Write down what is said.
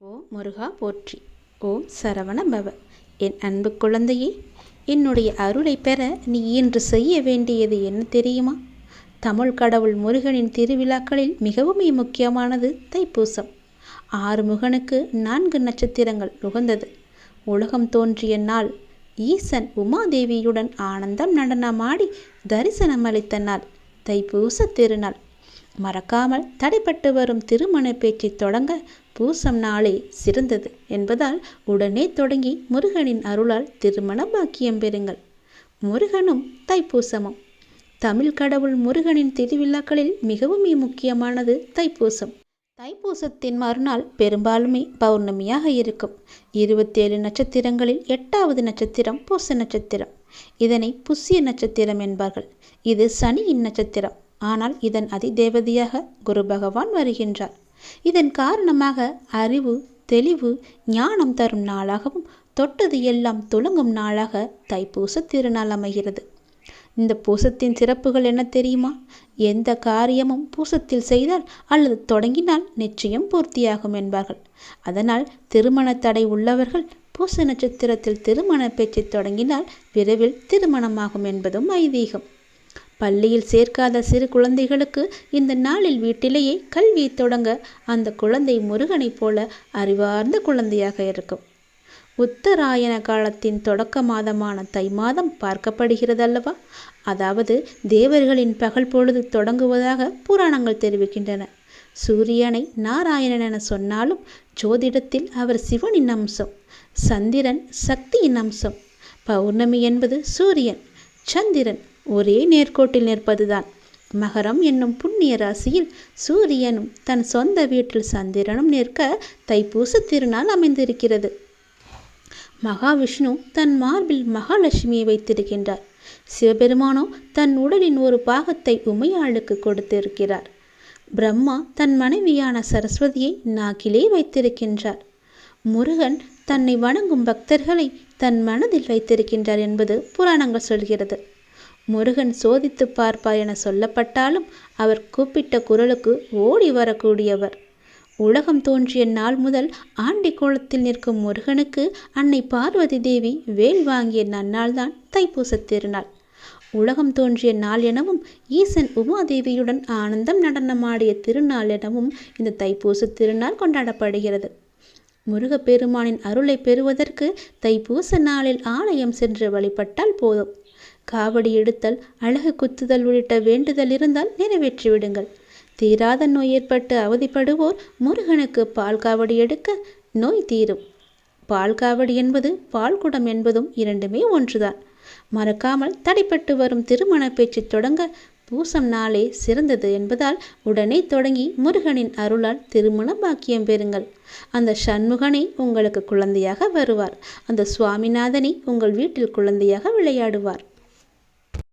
ஓ முருகா போற்றி. ஓ சரவண பவ. என் அன்பு குழந்தையே என்னுடைய அருளை பெற நீ இன்று செய்ய வேண்டியது என்ன தெரியுமா? தமிழ் கடவுள் முருகனின் திருவிழாக்களில் மிகவும் முக்கியமானது தைப்பூசம். ஆறுமுகனுக்கு நான்கு நட்சத்திரங்கள் உகந்தது. உலகம் தோன்றிய நாள் ஈசன் உமாதேவியுடன் ஆனந்தம் நடனமாடி தரிசனம் அளித்த நாள் தைப்பூச திருநாள். மறக்காமல் தடைப்பட்டு வரும் திருமண பேச்சை தொடங்க பூசம் நாளே சிறந்தது என்பதால் உடனே தொடங்கி முருகனின் அருளால் திருமண பாக்கியம் பெறுங்கள். முருகனும் தைப்பூசமும். தமிழ் கடவுள் முருகனின் திருவிழாக்களில் மிகவும் முக்கியமானது தைப்பூசம். தைப்பூசத்தின் மறுநாள் பெரும்பாலுமே பௌர்ணமியாக இருக்கும். இருபத்தேழு நட்சத்திரங்களில் எட்டாவது நட்சத்திரம் பூச நட்சத்திரம். இதனை புஷ்ய நட்சத்திரம் என்பார்கள். இது சனியின் நட்சத்திரம். ஆனால் இதன் அதிதேவதையாக குரு பகவான் வருகின்றார். இதன் காரணமாக அறிவு தெளிவு ஞானம் தரும் நாளாகவும் தொட்டது எல்லாம் துளங்கும் நாளாக தைப்பூச திருநாள் அமைகிறது. இந்த பூசத்தின் சிறப்புகள் என்ன தெரியுமா? எந்த காரியமும் பூசத்தில் செய்தால் அல்லது தொடங்கினால் நிச்சயம் பூர்த்தியாகும் என்பார்கள். அதனால் திருமண தடை உள்ளவர்கள் பூச நட்சத்திரத்தில் திருமண பேச்சை தொடங்கினால் விரைவில் திருமணமாகும் என்பதும் ஐதீகம். பள்ளியில் சேர்க்காத சிறு குழந்தைகளுக்கு இந்த நாளில் வீட்டிலேயே கல்வியை தொடங்க அந்த குழந்தை முருகனைப் போல அறிவார்ந்த குழந்தையாக இருக்கும். உத்தராயண காலத்தின் தொடக்க மாதமான தை மாதம் பார்க்கப்படுகிறது அல்லவா அதாவது தேவர்களின் பகல் பொழுது தொடங்குவதாக புராணங்கள் தெரிவிக்கின்றன. சூரியனை நாராயணன் என சொன்னாலும் ஜோதிடத்தில் அவர் சிவனின் அம்சம் சந்திரன் சக்தியின் அம்சம். பௌர்ணமி என்பது சூரியன் சந்திரன் ஒரே நேர்கோட்டில் நிற்பதுதான். மகரம் என்னும் புண்ணிய ராசியில் சூரியனும் தன் சொந்த வீட்டில் சந்திரனும் நிற்க தைப்பூச திருநாள் அமைந்திருக்கிறது. மகாவிஷ்ணு தன் மார்பில் மகாலட்சுமியை வைத்திருக்கின்றார். சிவபெருமானோ தன் உடலின் ஒரு பாகத்தை உமையாளுக்கு கொடுத்திருக்கிறார். பிரம்மா தன் மனைவியான சரஸ்வதியை நாக்கிலே வைத்திருக்கின்றார். முருகன் தன்னை வணங்கும் பக்தர்களை தன் மனதில் வைத்திருக்கின்றார் என்பது புராணங்கள் சொல்கிறது. முருகன் சோதித்து பார்ப்பார் என சொல்லப்பட்டாலும் அவர் கூப்பிட்ட குரலுக்கு ஓடி வரக்கூடியவர். உலகம் தோன்றிய நாள் முதல் ஆண்டி கோலத்தில் நிற்கும் முருகனுக்கு அன்னை பார்வதி தேவி வேல் வாங்கிய நன்னாள்தான் தைப்பூச திருநாள். உலகம் தோன்றிய நாள் எனவும் ஈசன் உமாதேவியுடன் ஆனந்தம் நடனமாடிய திருநாள் எனவும் இந்த தைப்பூச திருநாள் கொண்டாடப்படுகிறது. முருகப்பெருமானின் அருளை பெறுவதற்கு தைப்பூச நாளில் ஆலயம் சென்று வழிபட்டால் போதும். காவடி எடுத்தல் அழகு குத்துதல் உள்ளிட்ட வேண்டுதல் இருந்தால் நிறைவேற்றி விடுங்கள். தீராத நோய் ஏற்பட்டு அவதிப்படுவோர் முருகனுக்கு பால் காவடி எடுக்க நோய் தீரும். பால் காவடி என்பது பால் குடம் என்பதும் இரண்டுமே ஒன்றுதான். மறக்காமல் தடைப்பட்டு வரும் திருமண பேச்சு தொடங்க பூசம் நாளே சிறந்தது என்பதால் உடனே தொடங்கி முருகனின் அருளால் திருமண பாக்கியம் பெறுங்கள். அந்த சண்முகனை உங்களுக்கு குழந்தையாக வருவார். அந்த சுவாமிநாதனை உங்கள் வீட்டில் குழந்தையாக விளையாடுவார்.